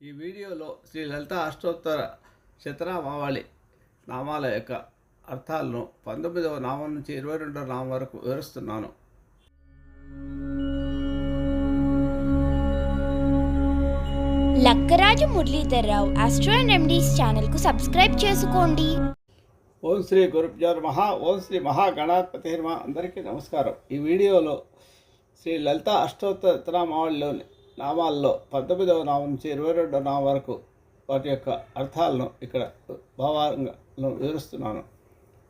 ఈ వీడియోలో శ్రీ లలిత అష్టోత్తర శతనామావళి నామాల యొక్క అర్థాలను పంతొమ్మిదవ నామం నుంచి ఇరవై రెండవ నామం వరకు వివరిస్తున్నాను. లక్కరాజు మురళీధర్రావు ఆస్ట్రో రెమెడీస్ ఛానల్కు సబ్స్క్రైబ్ చేసుకోండి. ఓం శ్రీ గురుభ్యో మహా ఓం శ్రీ మహాగణాధిపతి అందరికీ నమస్కారం. ఈ వీడియోలో శ్రీ లలిత అష్టోత్తర నామావళిలోని నామాల్లో పంతొమ్మిదవ నామం నుంచి ఇరవై రెండవ నామం వరకు వాటి యొక్క అర్థాలను ఇక్కడ భావాలను వివరిస్తున్నాను.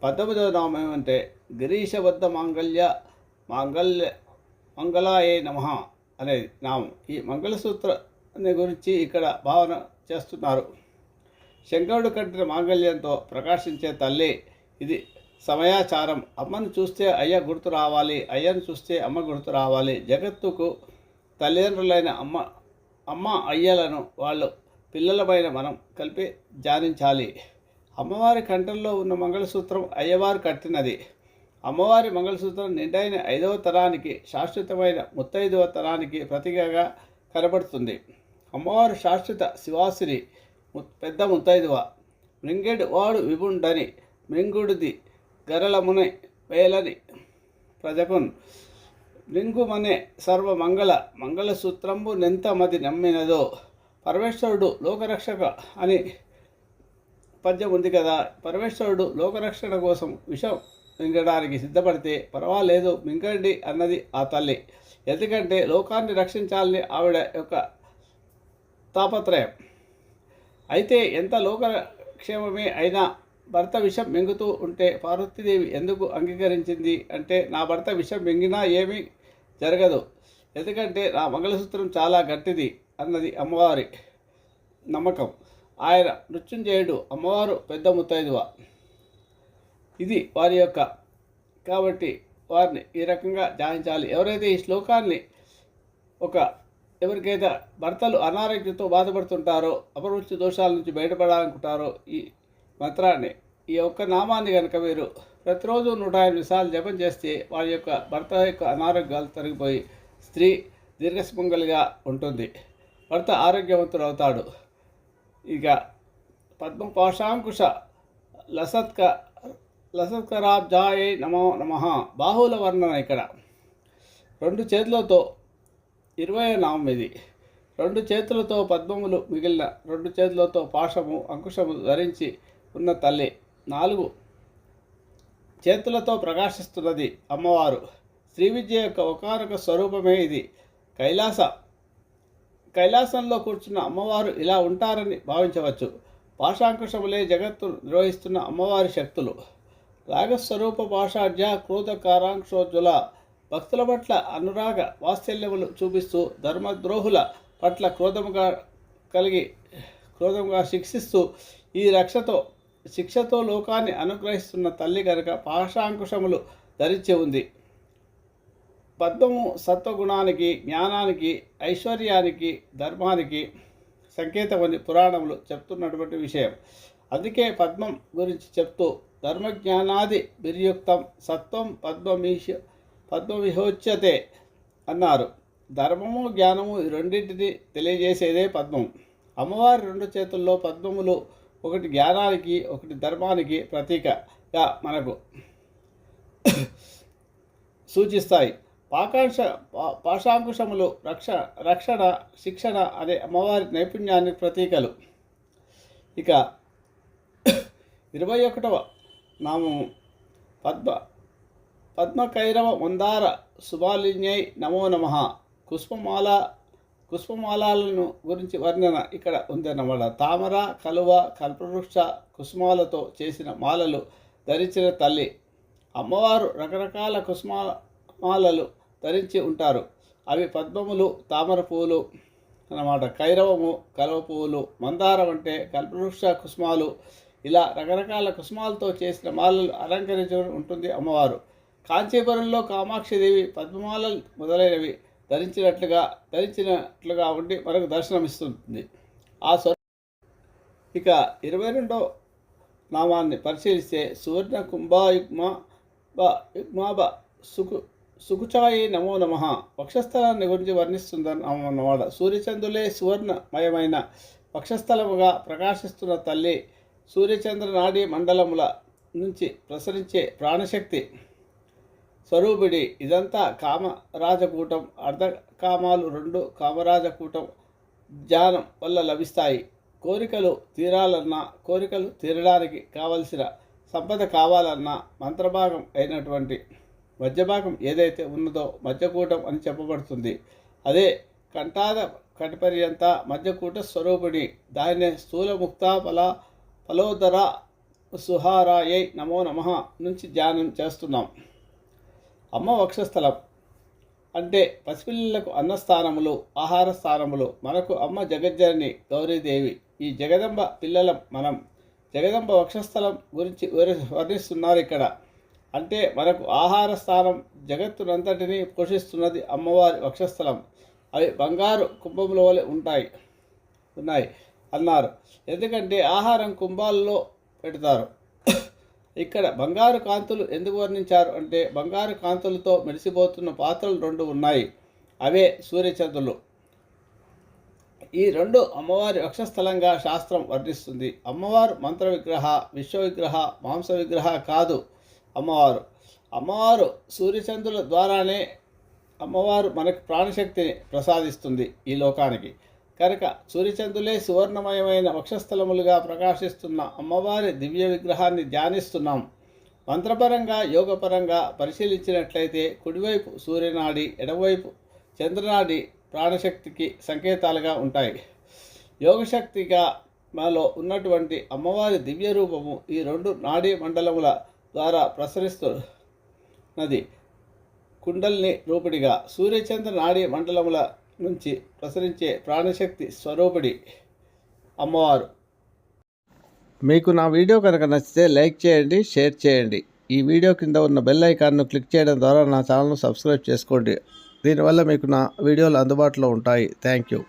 పంతొమ్మిదవ నామం ఏమంటే గిరీశబద్ధ మాంగళ్య మాంగళ్య మంగళాయే నమ అనేది నామం. ఈ మంగళసూత్రాన్ని గురించి ఇక్కడ భావన చేస్తున్నారు. శంకరుడు కట్టిన మాంగళ్యంతో ప్రకాశించే తల్లి ఇది సమయాచారం. అమ్మను చూస్తే అయ్య గుర్తు రావాలి అయ్యను చూస్తే అమ్మ గుర్తు రావాలి. జగత్తుకు తల్లిదండ్రులైన అమ్మ అమ్మ అయ్యలను వాళ్ళు పిల్లలపైన మనం కలిపి ధ్యానించాలి అమ్మవారి కంఠంలో ఉన్న మంగళసూత్రం అయ్యవారు కట్టినది. అమ్మవారి మంగళసూత్రం నిండైన ఐదవ తరానికి శాశ్వతమైన ముత్తైదవ తరానికి ప్రతీకగా కనబడుతుంది. అమ్మవారు శాశ్వత శివాసిని పెద్ద ముత్తైదువ. మృంగెడు వాడు విభుండని మృంగుడిది గరళముని వేలని ప్రజకున్ లింగుమనే సర్వమంగళ మంగళసూత్రంబు నెంతమది నమ్మినదో పరమేశ్వరుడు లోకరక్షక అని పద్యం ఉంది కదా. పరమేశ్వరుడు లోకరక్షణ కోసం విషం మింగడానికి సిద్ధపడితే పర్వాలేదు మింగండి అన్నది ఆ తల్లి. ఎందుకంటే లోకాన్ని రక్షించాలని ఆవిడ యొక్క తాపత్రయం. అయితే ఎంత లోకక్షేమమే అయినా భర్త విషం మింగుతూ ఉంటే పార్వతీదేవి ఎందుకు అంగీకరించింది అంటే నా భర్త విషం మింగినా ఏమీ జరగదు. ఎందుకంటే నా మంగళసూత్రం చాలా గట్టిది అన్నది అమ్మవారి నమ్మకం. ఆయన నృత్యం చేయడు అమ్మవారు పెద్ద ముత్తైదువ. ఇది వారి యొక్క కాబట్టి వారిని ఈ రకంగా ధ్యానించాలి ఎవరైతే ఈ శ్లోకాన్ని ఒక ఎవరికైతే భర్తలు అనారోగ్యంతో బాధపడుతుంటారో అపరుచి దోషాల నుంచి బయటపడాలనుకుంటారో ఈ మంత్రాన్ని ఈ యొక్క నామాన్ని కనుక మీరు ప్రతిరోజు నూట ఎనిమిది సార్లు జపం చేస్తే వారి యొక్క భర్త యొక్క అనారోగ్యాలు తొలగిపోయి స్త్రీ దీర్ఘసుమంగలిగా ఉంటుంది. భర్త ఆరోగ్యవంతుడు అవుతాడు. ఇక పద్మపాశాంకుశ లసత్క లసత్కరాబ్జాయే నమో నమ. బాహుల వర్ణన ఇక్కడ. రెండు చేతులతో ఇరవై నామం ఇది. రెండు చేతులతో పద్మములు మిగిలిన రెండు చేతులతో పాశము అంకుశము ధరించి ఉన్న తల్లి. నాలుగు. చేతులతో ప్రకాశిస్తున్నది అమ్మవారు. శ్రీ విద్య యొక్క ఒకనొక స్వరూపమే ఇది. కైలాస కైలాసంలో కూర్చున్న అమ్మవారు ఇలా ఉంటారని భావించవచ్చు. పాశాంకుశములే జగత్తు నిర్వహిస్తున్న అమ్మవారి శక్తులు. రాగస్వరూప పాషాఢ్య క్రోధ కారాంక్షోజ్వల భక్తుల పట్ల అనురాగ వాత్సల్యములు చూపిస్తూ ధర్మద్రోహుల పట్ల క్రోధముగా కలిగి క్రోధముగా శిక్షిస్తూ ఈ రక్షతో శిక్షతో లోకాన్ని అనుగ్రహిస్తున్న తల్లి గనక పాశాంకుశములు ధరించి ఉంది. పద్మము సత్వగుణానికి జ్ఞానానికి ఐశ్వర్యానికి ధర్మానికి సంకేతమని పురాణములు చెప్తున్నటువంటి విషయం. అందుకే పద్మం గురించి చెప్తూ ధర్మజ్ఞానాది బిర్యుక్తం సత్వం పద్మమీష పద్మవిహోచ్యతే అన్నారు. ధర్మము జ్ఞానము ఈ రెండింటిని తెలియజేసేదే పద్మం. అమ్మవారి రెండు చేతుల్లో పద్మములు ఒకటి జ్ఞానానికి ఒకటి ధర్మానికి ప్రతీకగా మనకు సూచిస్తాయి. పాకాంశ పా- పాశాంకుశములు రక్ష రక్షణ శిక్షణ అనే అమ్మవారి నైపుణ్యానికి ప్రతీకలు. ఇక ఇరవై ఒకటవ నామం పద్మ పద్మకైరవ మందార సుబాలిన్యై నమో నమ. పుష్పమాల పుష్పమాలను గురించి వర్ణన ఇక్కడ ఉందన్నమాట తామర కలువ కల్పవృక్ష కుసుమాలతో చేసిన మాలలు ధరించిన తల్లి. అమ్మవారు రకరకాల కుసుమాలలు ధరించి ఉంటారు. అవి పద్మములు తామర పువ్వులు అన్నమాట కైరవము కలువ పువ్వులు మందారం అంటే కల్పవృక్ష కుసుమాలు ఇలా రకరకాల కుసుమాలతో చేసిన మాలలు అలంకరించి ఉంటుంది అమ్మవారు. కాంచీపురంలో కామాక్షిదేవి పద్మమాలలు మొదలైనవి. ధరించినట్లుగా ధరించినట్లుగా ఉండి మనకు దర్శనమిస్తుంది. ఆ స్వ ఇక ఇరవై రెండో నామాన్ని పరిశీలిస్తే సువర్ణ కుంభాయుగ్మ బ యుగ్మాబ సుకు సుకుచాయి నమో నమ. వక్షస్థలాన్ని గురించి వర్ణిస్తుందని అన్నమాట సూర్యచంద్రులే సువర్ణమయమైన వక్షస్థలముగా ప్రకాశిస్తున్న తల్లి సూర్యచంద్ర నాడీ మండలముల నుంచి ప్రసరించే ప్రాణశక్తి. స్వరూపిడి ఇదంతా కామరాజకూటం అర్ధకామాలు రెండు కామరాజకూటం ధ్యానం వల్ల లభిస్తాయి. కోరికలు తీరాలన్నా కోరికలు తీరడానికి కావలసిన సంపద కావాలన్నా మంత్రభాగం అయినటువంటి మధ్యభాగం ఏదైతే ఉన్నదో మధ్యకూటం అని చెప్పబడుతుంది. అదే కంఠాద కటిపర్యంత మధ్యకూట స్వరూపిణి. దానినే స్థూల ముక్త ఫల ఫలోదర సుహారాయై నమో నమ నుంచి ధ్యానం చేస్తున్నాం. అమ్మ వక్షస్థలం. అంటే పసిపిల్లలకు అన్నస్థానములు ఆహార స్థానములు. మనకు అమ్మ జగజ్జనని గౌరీదేవి. ఈ జగదంబ పిల్లల మనం. జగదంబ వక్షస్థలం గురించి వర్ణిస్తున్నారు ఇక్కడ. అంటే మనకు ఆహార స్థానం జగత్తునంతటిని పోషిస్తున్నది అమ్మవారి వక్షస్థలం. అవి బంగారు కుంభముల వలె ఉంటాయి ఉన్నాయి అన్నారు. ఎందుకంటే ఆహారం కుంభాల్లో పెడతారు. ఇక్కడ బంగారు కాంతులు ఎందుకు వర్ణించారు? అంటే బంగారు కాంతులతో మెరిసిపోతున్న పాత్రలు రెండు ఉన్నాయి. అవే సూర్యచంద్రులు. ఈ రెండు అమ్మవారి వక్షస్థలంగా శాస్త్రం వర్ణిస్తుంది. అమ్మవారు మంత్ర విగ్రహ విశ్వ విగ్రహ మాంస విగ్రహ కాదు అమ్మవారు. అమ్మవారు సూర్యచంద్రుల ద్వారానే అమ్మవారు మనకు ప్రాణశక్తిని ప్రసాదిస్తుంది ఈ లోకానికి. కనుక సూర్యచంద్రులే సువర్ణమయమైన వక్షస్థలములుగా ప్రకాశిస్తున్న అమ్మవారి దివ్య విగ్రహాన్ని ధ్యానిస్తున్నాం. మంత్రపరంగా యోగపరంగా పరిశీలించినట్లయితే కుడివైపు సూర్యనాడి ఎడమవైపు చంద్రనాడి ప్రాణశక్తికి సంకేతాలుగా ఉంటాయి. యోగశక్తిగా మాలో ఉన్నటువంటి అమ్మవారి దివ్య రూపము ఈ రెండు నాడీ మండలముల ద్వారా ప్రసరిస్తున్నది. కుండల్ని రూపిడిగా సూర్యచంద్ర నాడీ మండలముల నుంచి ప్రసరించే ప్రాణశక్తి స్వరూపిడి అమ్మవారు. మీకు నా వీడియో కనుక నచ్చితే లైక్ చేయండి షేర్ చేయండి. ఈ వీడియో కింద ఉన్న బెల్ ఐకాన్ను క్లిక్ చేయడం ద్వారా నా ఛానల్ను సబ్స్క్రైబ్ చేసుకోండి. దీనివల్ల మీకు నా వీడియోలు అందుబాటులో ఉంటాయి. Thank you.